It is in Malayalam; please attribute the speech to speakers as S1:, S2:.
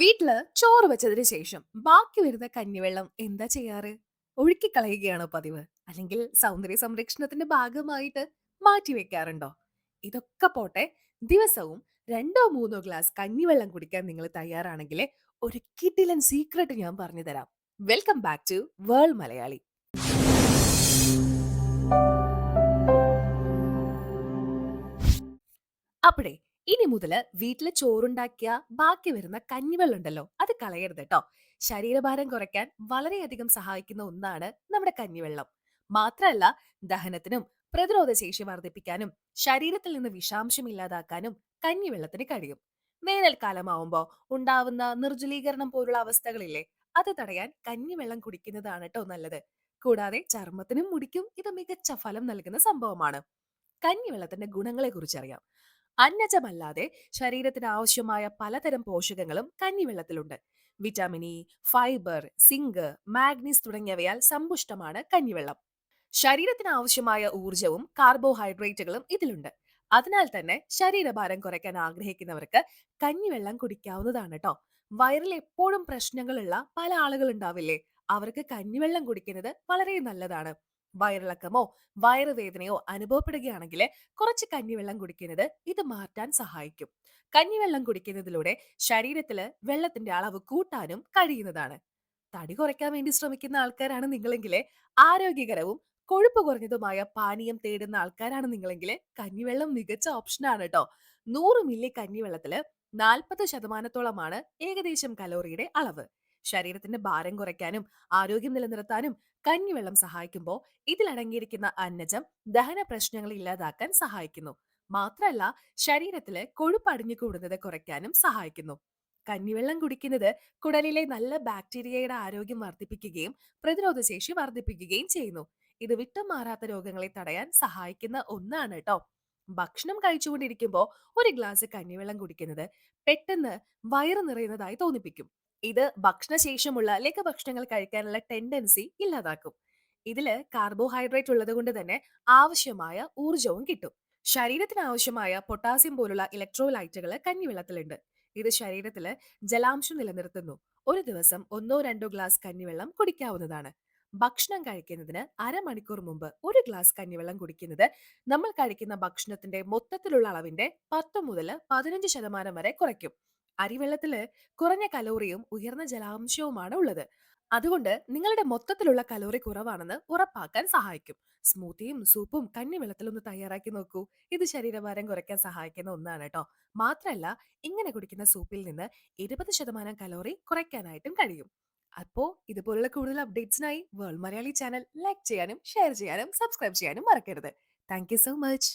S1: വീട്ടിൽ ചോറ് വെച്ചതിന് ശേഷം ബാക്കി വരുന്ന കഞ്ഞിവെള്ളം എന്താ ചെയ്യാറ്? ഒഴുക്കിക്കളയുകയാണോ പതിവ്? അല്ലെങ്കിൽ സൗന്ദര്യ സംരക്ഷണത്തിന്റെ ഭാഗമായിട്ട് മാറ്റി വെക്കാറുണ്ടോ? ഇതൊക്കെ പോട്ടെ, ദിവസവും രണ്ടോ മൂന്നോ ഗ്ലാസ് കഞ്ഞിവെള്ളം കുടിക്കാൻ നിങ്ങൾ തയ്യാറാണെങ്കിൽ ഒരു കിടിലൻ സീക്രട്ട് ഞാൻ പറഞ്ഞു തരാം. Welcome back to world Malayali. അപ്പഴേ ഇനി മുതൽ വീട്ടിൽ ചോറുണ്ടാക്കിയ ബാക്കി വരുന്ന കഞ്ഞിവെള്ളം ഉണ്ടല്ലോ അത് കളയരുത് കേട്ടോ ശരീരഭാരം കുറയ്ക്കാൻ വളരെയധികം സഹായിക്കുന്ന ഒന്നാണ് നമ്മുടെ കഞ്ഞിവെള്ളം. മാത്രമല്ല ദഹനത്തിനും പ്രതിരോധ ശേഷി വർദ്ധിപ്പിക്കാനും ശരീരത്തിൽ നിന്ന് വിഷാംശം ഇല്ലാതാക്കാനും കഞ്ഞിവെള്ളത്തിന് കഴിയും. വേനൽക്കാലമാവുമ്പോ ഉണ്ടാവുന്ന നിർജലീകരണം പോലുള്ള അവസ്ഥകളില്ലേ അത് തടയാൻ കഞ്ഞിവെള്ളം കുടിക്കുന്നതാണ് കേട്ടോ നല്ലത്. കൂടാതെ ചർമ്മത്തിനും മുടിക്കും ഇത് മികച്ച ഫലം നൽകുന്ന സംഭവമാണ്. കഞ്ഞിവെള്ളത്തിന്റെ ഗുണങ്ങളെ കുറിച്ച് അറിയാം അന്നജമല്ലാതെ ശരീരത്തിന് ആവശ്യമായ പലതരം പോഷകങ്ങളും കഞ്ഞിവെള്ളത്തിലുണ്ട്. Vitamin E fibre zinc magnesium തുടങ്ങിയവയാൽ സമ്പുഷ്ടമാണ് കഞ്ഞിവെള്ളം. ശരീരത്തിന് ആവശ്യമായ ഊർജവും കാർബോഹൈഡ്രേറ്റുകളും ഇതിലുണ്ട്. അതിനാൽ തന്നെ ശരീരഭാരം കുറയ്ക്കാൻ ആഗ്രഹിക്കുന്നവർക്ക് കഞ്ഞിവെള്ളം കുടിക്കാവുന്നതാണ് കേട്ടോ വയറിൽ എപ്പോഴും പ്രശ്നങ്ങളുള്ള പല ആളുകൾ ഉണ്ടാവില്ലേ അവർക്ക് കഞ്ഞിവെള്ളം കുടിക്കുന്നത് വളരെ നല്ലതാണ്. വയറിളക്കമോ വയറുവേദനയോ അനുഭവപ്പെടുകയാണെങ്കിൽ കുറച്ച് കഞ്ഞിവെള്ളം കുടിക്കുന്നത് ഇത് മാറ്റാൻ സഹായിക്കും. കഞ്ഞിവെള്ളം കുടിക്കുന്നതിലൂടെ ശരീരത്തിൽ വെള്ളത്തിന്റെ അളവ് കൂട്ടാനും കഴിയുന്നതാണ്. തടി കുറയ്ക്കാൻ വേണ്ടി ശ്രമിക്കുന്ന ആൾക്കാരാണ് നിങ്ങളെങ്കിൽ ആരോഗ്യകരവും കൊഴുപ്പ് കുറഞ്ഞതുമായ പാനീയം തേടുന്ന ആൾക്കാരാണ് നിങ്ങളെങ്കിൽ കഞ്ഞിവെള്ളം മികച്ച ഓപ്ഷനാണ് കേട്ടോ നൂറ് മില്ലി കഞ്ഞിവെള്ളത്തിൽ നാൽപ്പത് ശതമാനത്തോളമാണ് ഏകദേശം കലോറിയുടെ അളവ്. ശരീരത്തിന്റെ ഭാരം കുറയ്ക്കാനും ആരോഗ്യം നിലനിർത്താനും കഞ്ഞിവെള്ളം സഹായിക്കുമ്പോൾ ഇതിലടങ്ങിയിരിക്കുന്ന അന്നജം ദഹന പ്രശ്നങ്ങൾ ഇല്ലാതാക്കാൻ സഹായിക്കുന്നു. മാത്രമല്ല ശരീരത്തിലെ കൊഴുപ്പ് അടിഞ്ഞു കൂടുന്നത് കുറയ്ക്കാനും സഹായിക്കുന്നു. കഞ്ഞിവെള്ളം കുടിക്കുന്നത് കുടലിലെ നല്ല ബാക്ടീരിയയുടെ ആരോഗ്യം വർദ്ധിപ്പിക്കുകയും പ്രതിരോധശേഷി വർദ്ധിപ്പിക്കുകയും ചെയ്യുന്നു. ഇത് വിട്ടുമാറാത്ത രോഗങ്ങളെ തടയാൻ സഹായിക്കുന്ന ഒന്നാണ് കേട്ടോ ഭക്ഷണം കഴിച്ചുകൊണ്ടിരിക്കുമ്പോൾ ഒരു ഗ്ലാസ് കഞ്ഞിവെള്ളം കുടിക്കുന്നത് പെട്ടെന്ന് വയറ് നിറയുന്നതായി തോന്നിപ്പിക്കും. ഇത് ഭക്ഷണശേഷമുള്ള ലഘുഭക്ഷണങ്ങൾ കഴിക്കാനുള്ള ടെൻഡൻസി ഇല്ലാതാക്കും. ഇതിൽ കാർബോഹൈഡ്രേറ്റ് ഉള്ളത് കൊണ്ട് തന്നെ ആവശ്യമായ ഊർജവും കിട്ടും. ശരീരത്തിന് ആവശ്യമായ പൊട്ടാസ്യം പോലുള്ള ഇലക്ട്രോലൈറ്റുകൾ കഞ്ഞിവെള്ളത്തിലുണ്ട്. ഇത് ശരീരത്തിൽ ജലാംശം നിലനിർത്തുന്നു. ഒരു ദിവസം ഒന്നോ രണ്ടോ ഗ്ലാസ് കഞ്ഞിവെള്ളം കുടിക്കാവുന്നതാണ്. ഭക്ഷണം കഴിക്കുന്നതിന് അരമണിക്കൂർ മുമ്പ് ഒരു ഗ്ലാസ് കഞ്ഞിവെള്ളം കുടിക്കുന്നത് നമ്മൾ കഴിക്കുന്ന ഭക്ഷണത്തിന്റെ മൊത്തത്തിലുള്ള അളവിന്റെ പത്ത് മുതൽ പതിനഞ്ച് ശതമാനം വരെ കുറയ്ക്കും. അരിവെള്ളത്തിൽ കുറഞ്ഞ കലോറിയും ഉയർന്ന ജലാംശവുമാണ് ഉള്ളത്. അതുകൊണ്ട് നിങ്ങളുടെ മൊത്തത്തിലുള്ള കലോറി കുറവാണെന്ന് ഉറപ്പാക്കാൻ സഹായിക്കും. സ്മൂത്തിയും സൂപ്പും കഞ്ഞിവെള്ളത്തിലൊന്ന് തയ്യാറാക്കി നോക്കൂ. ഇത് ശരീരഭാരം കുറയ്ക്കാൻ സഹായിക്കുന്ന ഒന്നാണ് കേട്ടോ മാത്രമല്ല ഇങ്ങനെ കുടിക്കുന്ന സൂപ്പിൽ നിന്ന് ഇരുപത് ശതമാനം കലോറി കുറയ്ക്കാനായിട്ടും കഴിയും. അപ്പോ ഇതുപോലുള്ള കൂടുതൽ അപ്ഡേറ്റ്സിനായി വേൾഡ് മലയാളി ചാനൽ ലൈക്ക് ചെയ്യാനും ഷെയർ ചെയ്യാനും സബ്സ്ക്രൈബ് ചെയ്യാനും മറക്കരുത്. Thank so much.